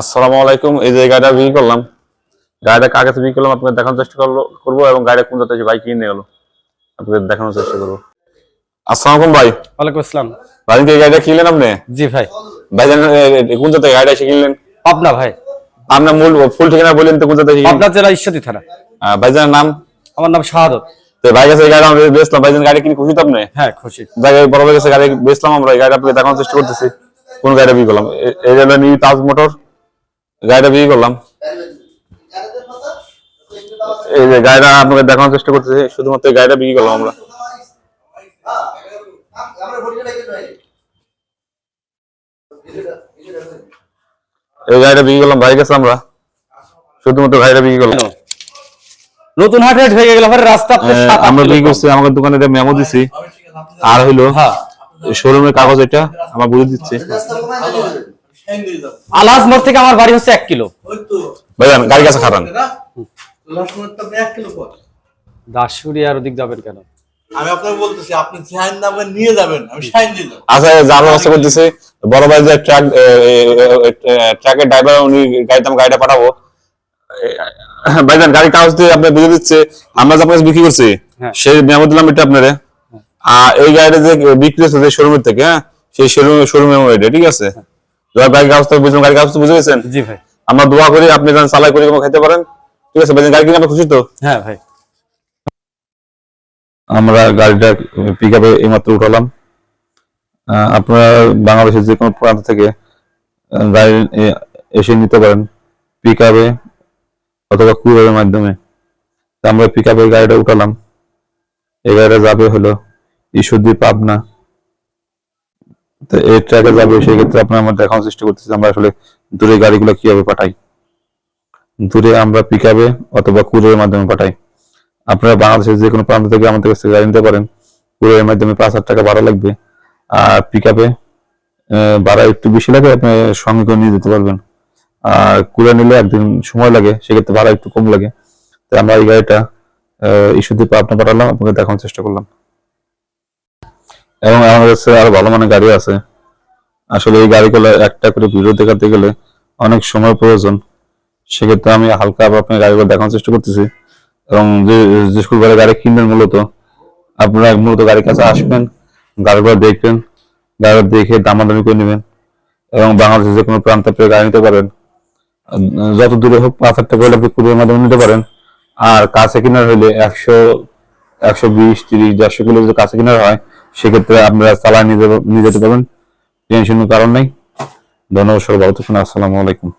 আসসালামু আলাইকুম। এই যে গাড়িটা বিক্রি করলাম গাড়িটা কার কাছে বিক্রি করলাম আপনাকে দেখানোর চেষ্টা করল করব এবং গাড়িটা কোন জায়গায় বাইক কিনে গেলো। আপনাকে দেখানোর চেষ্টা করব। আসসালামু আলাইকুম ভাই। ওয়ালাইকুম আসসালাম। ভাইজানকে এই গাড়িটা কিনলেন আপনি? জি ভাই। এ, কোন জায়গায় গাড়িটা এসে কিনলেন? পাবনা ভাই। আপনার মূল ফুল ঠিকানা বললেন তো কোন কিনলেন? পাবনা জেলা ঈশ্বরদী থানা। ভাইজানের নাম? আমার নাম শাহাদত। তো ভাই কাছে গাড়ি আমরা বেচলাম। ভাইজান গাড়ি কিনে খুশি তো আপনি? হ্যাঁ খুশি। বড় ভাই কাছে গাড়ি বেচলাম আমরা। গাড়িটা আপনাকে দেখানোর চেষ্টা করতেছি। কোন গাড়িটা বিক্রি করলাম? এই হলো নিউ তাজ মোটর গাড়িটা বিক্রি করলাম। এই যে গাড়িটা আপনাকে দেখানোর চেষ্টা করতেছি শুধুমাত্র গাড়িটা বিক্রি করলাম আমরা। এই গাড়িটা বিক্রি করলাম ভাই কাছে আমরা। শুধুমাত্র গাড়িটা বিক্রি করলাম। নতুন হাট রেট হয়ে গেল পরে রাস্তা আট আমরা বিক্রি করছি আমাদের দোকানে এটা মেমো দিছি। আর হইল হ্যাঁ। শোরুমের কাগজ এটা আমার বুঝে দিচ্ছে। আলহাজ মোড় থেকে আমার বাড়ি হচ্ছে এক কিলো। ভাইজান গাড়ি কাছে খাটান। দাসুরি আর ওদিক যাবেন কেন? আমি আপনাকে বলতেছি আপনি সাইন নাম্বার নিয়ে যাবেন আমি সাইন দিয়ে দেবো। আচ্ছা যার ব্যবস্থা করতেছে বড় ভাই যে ট্রাক ট্রাকের ড্রাইভার উনি গাড়িতে আমি গাড়িটা পাঠাবো। ভাইজান গাড়ি কাগজ দিয়ে আপনি বুঝে দিচ্ছে আমরা যে আপনার বিক্রি করছি হ্যাঁ। সেই মেমো দিলাম এটা আপনারে। আর এই গাড়িটা যে বিক্রি হচ্ছে যে শোরুমের থেকে হ্যাঁ সেই শোরুম শোরুম এটা ঠিক আছে? যারা গাড়ি কাগজ থেকে বুঝলাম গাড়ি কাগজ বুঝে গেছেন? জি ভাই। আমরা দোয়া করি আপনি যেন চালাই করে কোনো খেতে পারেন। ঠিক আছে গাড়ি কিনে আপনি খুশি তো? হ্যাঁ ভাই। আমরা গাড়িটা পিক আপে এইমাত্র উঠালাম। আপনারা বাংলাদেশের যে কোনো প্রান্ত থেকে গাড়ি এসে নিতে পারেন পিক আপে অথবা কুরিয়ারের মাধ্যমে। তা আমরা পিক আপে গাড়িটা উঠালাম। এই গাড়িটা যাবে হলো ঈশ্বরদী পাবনা। তো এই ট্র্যাকে যাবে, সেই ক্ষেত্রে আপনার আমরা দেখানোর চেষ্টা করতেছি, আমরা আসলে দূরে গাড়িগুলো কীভাবে পাঠাই? দূরে আমরা পিক আপে অথবা কুরিয়ারের মাধ্যমে পাঠাই। আপনারা বাংলাদেশের যে কোনো প্রান্ত থেকে আমাদের কাছ গাড়ি নিতে পারেন। কুরিয়ারের মাধ্যমে পাঁচ হাজার টাকা ভাড়া লাগবে। আর পিক আপে ভাড়া একটু বেশি লাগে আপনি সঙ্গে করে নিয়ে যেতে পারবেন। আর কুরিয়ার নিলে একদিন সময় লাগে, সেক্ষেত্রে ভাড়া একটু কম লাগে। তো আমরা এই গাড়িটা ইস্যুদ্বীপে আপনার পাঠালাম, আপনাকে দেখানোর চেষ্টা করলাম। এবং আমাদের কাছে আরও ভালো মানের গাড়ি আছে। আসলে এই গাড়িগুলো একটা করে ভিডিও দেখাতে গেলে অনেক সময় প্রয়োজন। সেক্ষেত্রে আমি হালকা আপনার গাড়িগুলো দেখানোর চেষ্টা করতেছি। এবং যে যে স্কুল গাড়ি কিনবেন মূলত, আপনারা মূলত গাড়ির কাছে আসবেন, গাড়িগুলো দেখবেন গাড়ি দেখে দামাদামি করে নেবেন এবং বাংলাদেশের যে কোনো প্রান্ত আপনি গাড়ি নিতে পারেন। যত দূরে হোক পাঁচ হাজার টাকা হলে আপনি কুড়ির মাধ্যমে নিতে পারেন। আর কাছে কেনার হলে একশো একশো বিশ, তিরিশ, দেড়শো কিলো যদি কাছে কেনার হয়, সেক্ষেত্রে আপনারা চালায় নিয়ে যেতে পারবেন। টেনশনের কারণ নেই। ধন্যবাদ সবাই, ভালো থাকুন, আসসালামু আলাইকুম।